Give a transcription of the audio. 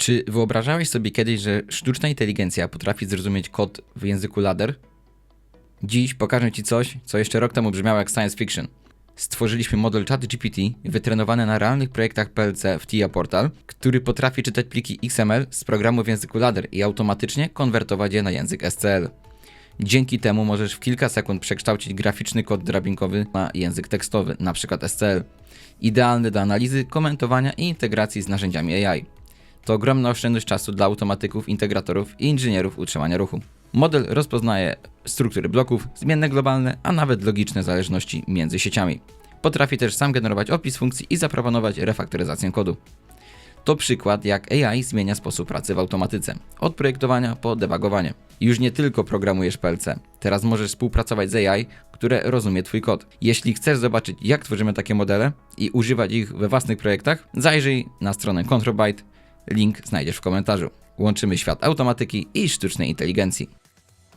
Czy wyobrażałeś sobie kiedyś, że sztuczna inteligencja potrafi zrozumieć kod w języku ladder? Dziś pokażę Ci coś, co jeszcze rok temu brzmiało jak science fiction. Stworzyliśmy model ChatGPT wytrenowany na realnych projektach PLC w TIA Portal, który potrafi czytać pliki XML z programu w języku ladder i automatycznie konwertować je na język SCL. Dzięki temu możesz w kilka sekund przekształcić graficzny kod drabinkowy na język tekstowy, np. SCL. Idealny do analizy, komentowania i integracji z narzędziami AI. To ogromna oszczędność czasu dla automatyków, integratorów i inżynierów utrzymania ruchu. Model rozpoznaje struktury bloków, zmienne globalne, a nawet logiczne zależności między sieciami. Potrafi też sam generować opis funkcji i zaproponować refaktoryzację kodu. To przykład, jak AI zmienia sposób pracy w automatyce, od projektowania po debugowanie. Już nie tylko programujesz PLC, teraz możesz współpracować z AI, które rozumie Twój kod. Jeśli chcesz zobaczyć, jak tworzymy takie modele i używać ich we własnych projektach, zajrzyj na stronę Controlbyte, link znajdziesz w komentarzu. Łączymy świat automatyki i sztucznej inteligencji.